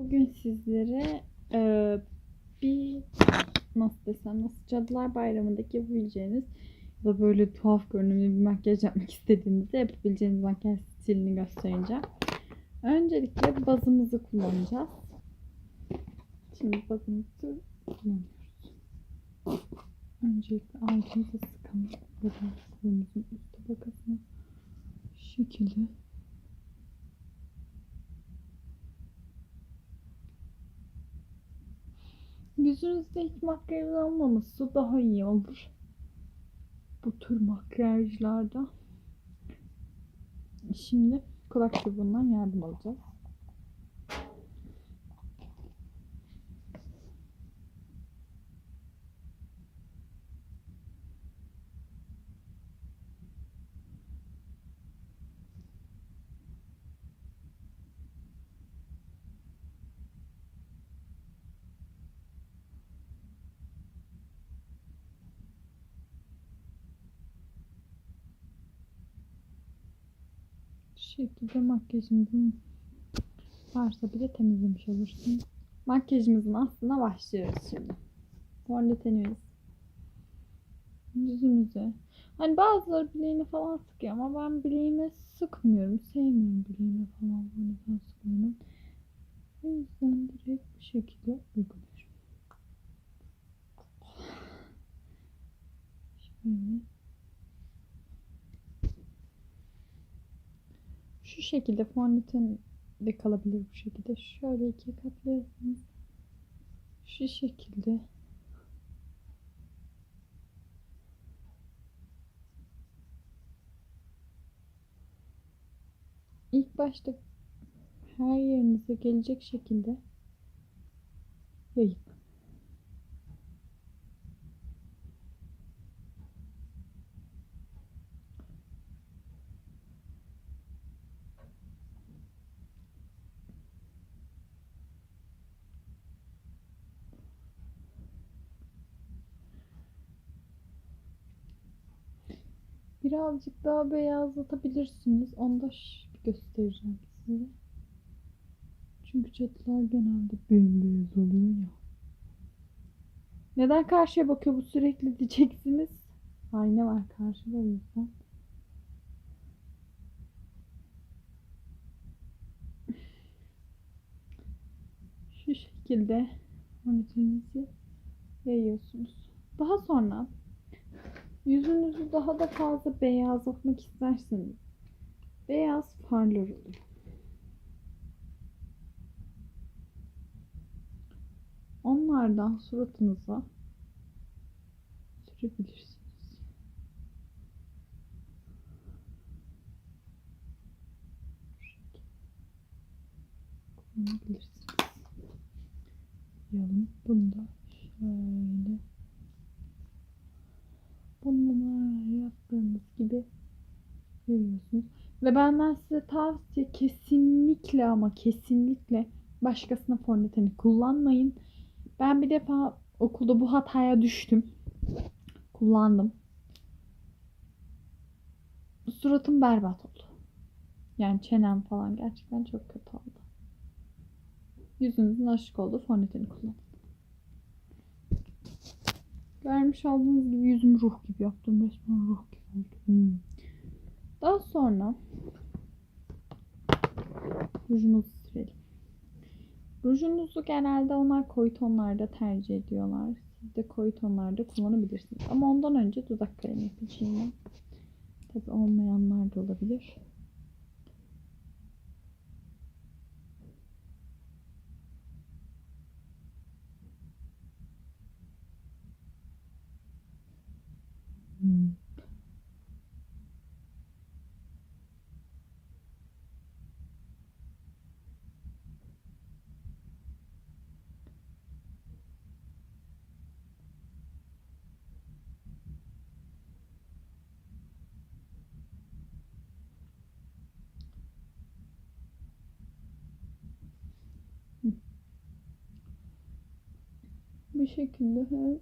Bugün sizlere e, bir nasıl desem nasıl Cadılar Bayramı'ndaki yapabileceğiniz ya da böyle tuhaf görünümlü bir makyaj yapmak istediğinizde yapabileceğiniz makyaj stilini göstereceğim. Öncelikle bazımızı kullanacağız. Şimdi bazımızı kullanıyoruz. Öncelikle ağacımızı sıkalım. Kolumuzun üst tabakasına şu şekilde Yüzünüzde hiç makyaj olmaması daha iyi olur. Bu tür makyajlarda. Şimdi kulak çubuğundan yardım alacağız. Şu şekilde makyajımızın varsa bile temizlemiş olursun. Makyajımızın aslına başlıyoruz şimdi. Fondötenimiz. Yüzümüze. Hani bazıları bileğine falan sıkıyor ama ben bileğime sıkmıyorum. Sevmiyorum bileğime falan fondöten sıkmayı. O yüzden direkt bu şekilde uyguluyorum. Şöyle. Şu şekilde fondöten de kalabilir bu şekilde. Şöyle ikiye katlıyorsunuz. Şu şekilde. İlk başta her yerinize gelecek şekilde yayın. Birazcık daha beyazlatabilirsiniz. Onu da göstereceğim size. Çünkü cadılar genelde bembeyaz oluyor ya. Neden karşıya bakıyor bu sürekli diyeceksiniz. Ayna var karşıda o yüzden. Şu şekilde monitörünüzü yayıyorsunuz. Daha sonra Yüzünüzü daha da fazla beyazlatmak isterseniz beyaz farlar oluyor. Onlardan suratınıza sürebilirsiniz. Kullanabilirsiniz. Yalın bunu da şöyle Ve benden size tavsiye kesinlikle ama kesinlikle başkasına fondöteni kullanmayın. Ben bir defa okulda bu hataya düştüm. Kullandım. Suratım berbat oldu. Yani çenem falan gerçekten çok kötü oldu. Yüzünüzün aşık olduğu fondöteni kullanın. Görmüş olduğunuz gibi yüzüm ruh gibi yaptım. Resmen ruh gibi oldu. Hmm. Daha sonra rujumuzu sürelim. Rujunuzu genelde onlar koyu tonlarda tercih ediyorlar. Siz de koyu tonlarda kullanabilirsiniz. Ama ondan önce dudak kalemi yapacağım. Tabi olmayanlar da olabilir. Bu şekilde her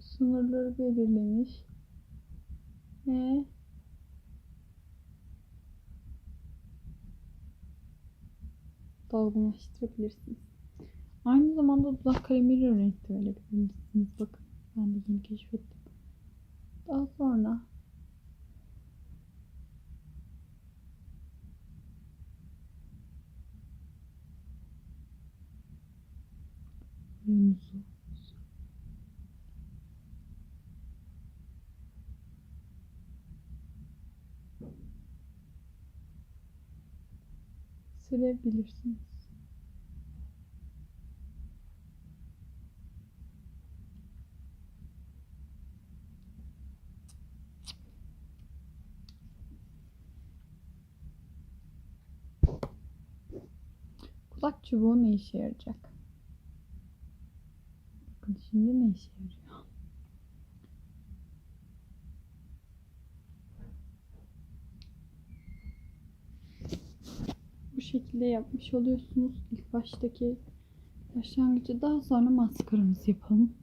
sınırları belirlemiş. Ve dolgunlaştırabilirsiniz. Aynı zamanda dudak kalemiyle renk de verebilirsiniz. Bakın ben de yeni keşfettim. Daha sonra Yunus'u sürebilirsiniz. Kulak çubuğu ne işe yarayacak? Bakın şimdi ne işe yarıyor? Bu şekilde yapmış oluyorsunuz. İlk baştaki başlangıcı daha sonra maskaramızı yapalım.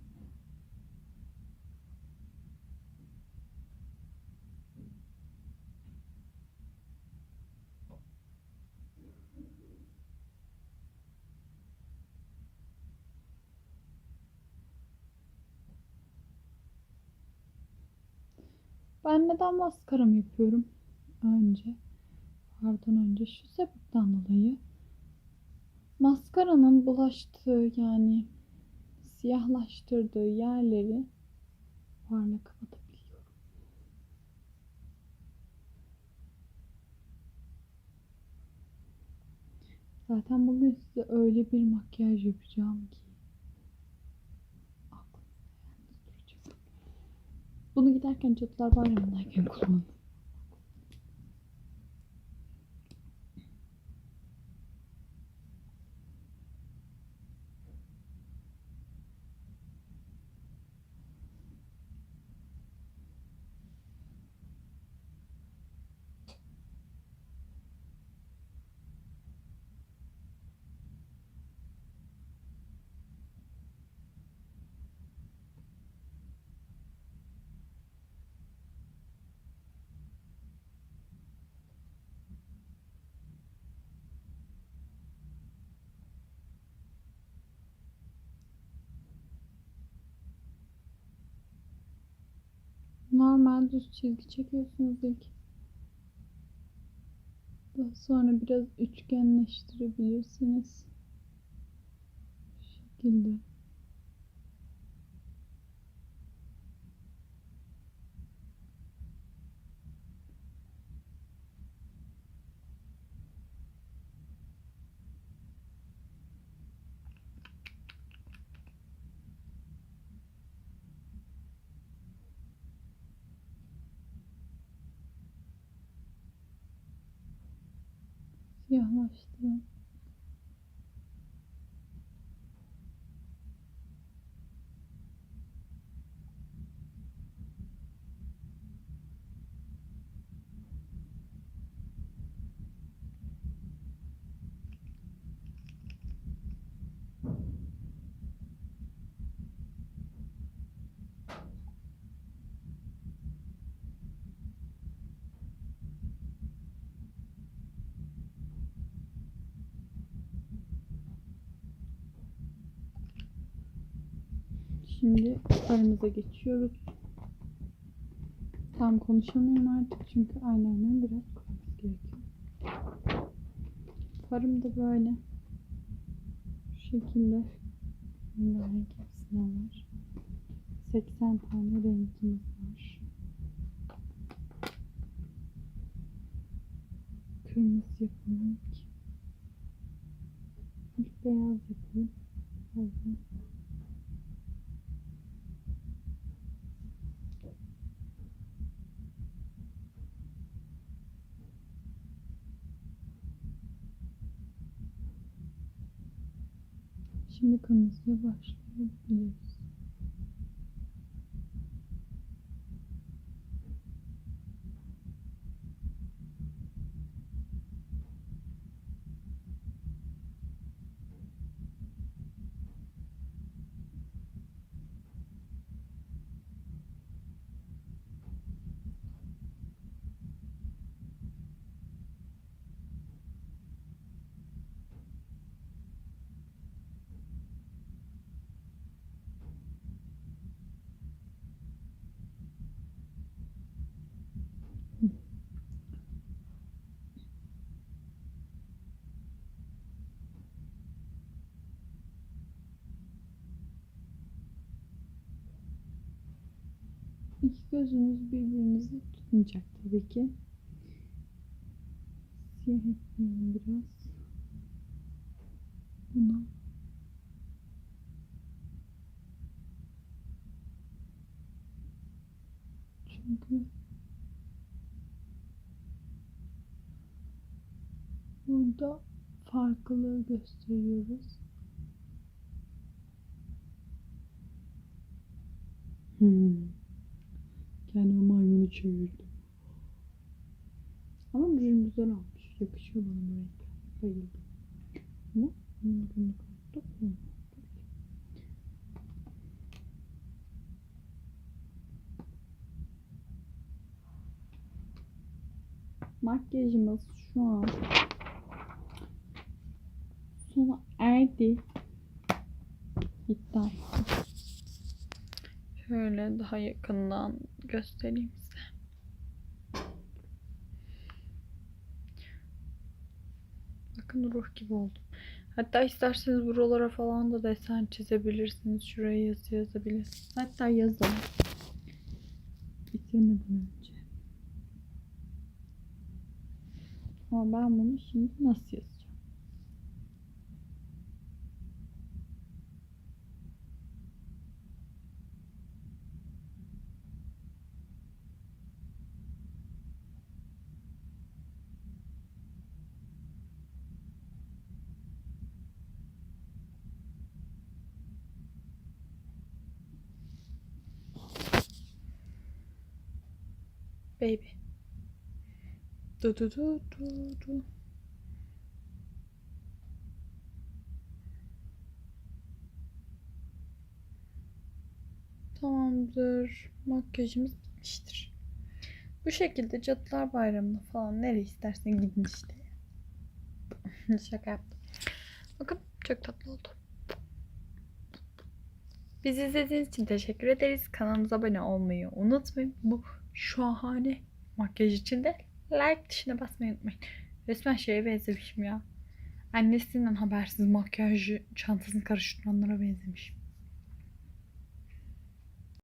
Ben neden maskaram yapıyorum? Önce, pardon önce şu sebepten dolayı maskaranın bulaştığı yani siyahlaştırdığı yerleri farla kapatabiliyorum. Zaten bugün size öyle bir makyaj yapacağım ki. Bunu giderken Cadılar Bayramı'ndayken kullanın. Normal düz çizgi çekiyorsunuz ilk. Daha sonra biraz üçgenleştirebilirsiniz. Bu şekilde. いう話して Şimdi farımıza geçiyoruz. Tam konuşamıyorum artık çünkü eyeliner'ın biraz kuruması gerekiyor. Farım da böyle. Şu şekilde. Rengarenk hepsinden var. 80 tane rengimiz var. Kırmızı yapalım. İlk beyaz yapalım. Pardon. Şimdi kırmızıya başlayabiliriz. İki gözünüz birbirinizi tutmayacak tabii ki. Siyah ekleyelim biraz. Buna. Çünkü burada farklılığı gösteriyoruz. Hmm. Kendimi maymunu çevirdim. Ama rujum güzel olmuş. Yakışıyor bana bu renkler. Bayıldım. Ama günlük kullanmadım. Makyajımız şu an sona erdi. Artık. Şöyle daha yakından göstereyim size. Bakın ruh gibi oldum. Hatta isterseniz buralara falan da desen çizebilirsiniz. Şuraya yazı yazabilirsiniz. Hatta yazalım. Bitirmeden önce. Ama ben bunu şimdi nasıl yazacağım? Baby. Du du du du du. Tamamdır. Makyajımız bitmiştir. Bu şekilde Cadılar Bayramı'na falan nereye istersen gidin işte. Şaka yaptım. Bakın çok tatlı oldu. Bizi izlediğiniz için teşekkür ederiz. Kanalımıza abone olmayı unutmayın. Bu şahane makyaj için de like tuşuna basmayı unutmayın. Resmen şeye benzemişim ya. Annesinden habersiz makyajı çantasını karıştıranlara benzemişim.